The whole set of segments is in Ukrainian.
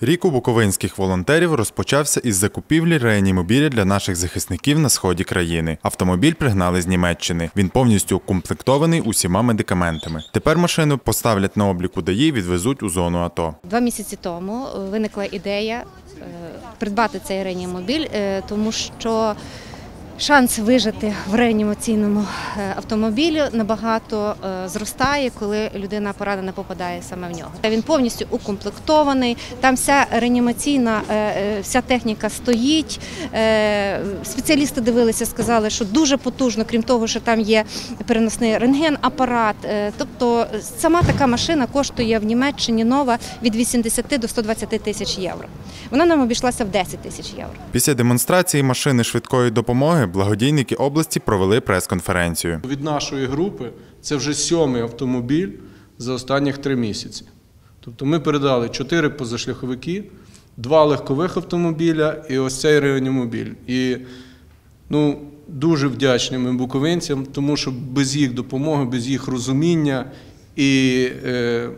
Рік у буковинських волонтерів розпочався із закупівлі реанімобіля для наших захисників на сході країни. Автомобіль пригнали з Німеччини. Він повністю укомплектований усіма медикаментами. Тепер машину поставлять на облік у ДАІ відвезуть у зону АТО. Два місяці тому виникла ідея е, придбати цей реанімобіль, е, тому що шанс вижити в реанімаційному е, автомобілі набагато е, зростає, коли людина поранена попадає саме в нього. Він повністю укомплектований. Там вся реанімаційна е, вся техніка стоїть. Спеціалісти дивилися, сказали, що дуже потужно, крім того, що там є переносний рентген-апарат. Тобто сама така машина коштує в Німеччині нова від 80 до 120 тисяч євро. Вона нам обійшлася в 10 тисяч євро. Після демонстрації машини швидкої допомоги благодійники області провели прес-конференцію. Від нашої групи це вже сьомий автомобіль за останніх три місяці. Тобто ми передали чотири позашляховики, два легкових автомобіля і ось цей реанімобіль. І ну, дуже вдячні ми буковинцям, тому що без їх допомоги, без їх розуміння і е,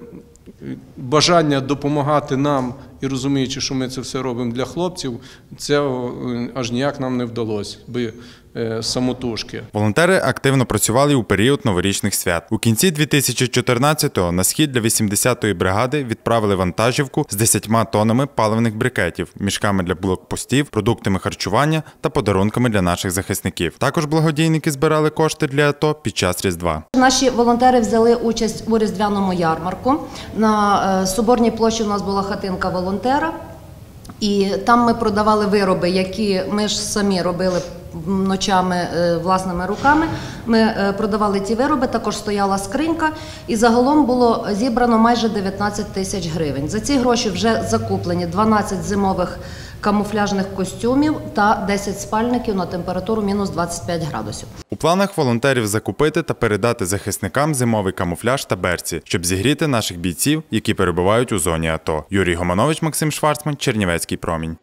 бажання допомагати нам і розуміючи, що ми це все робимо для хлопців, це е, аж ніяк нам не вдалося би е, самотужки. Волонтери активно працювали у період новорічних свят. У кінці 2014-го на схід для 80-ї бригади відправили вантажівку з 10 тоннами паливних брикетів, мішками для блокпостів, продуктами харчування та подарунками для наших захисників. Також благодійники збирали кошти для АТО під час Різдва. Наші волонтери взяли участь у різдвяному ярмарку. На е, Соборній площі у нас була хатинка волонтера, і там ми продавали вироби, які ми ж самі робили ночами е, власними руками. Ми е, продавали ті вироби, також стояла скринька, і загалом було зібрано майже 19 тисяч гривень. За ці гроші вже закуплені 12 зимових камуфляжних костюмів та 10 спальників на температуру мінус 25 градусів. У планах волонтерів закупити та передати захисникам зимовий камуфляж та берці, щоб зігріти наших бійців, які перебувають у зоні АТО. Юрій Гоманович, Максим Шварцман, Чернівецький промінь.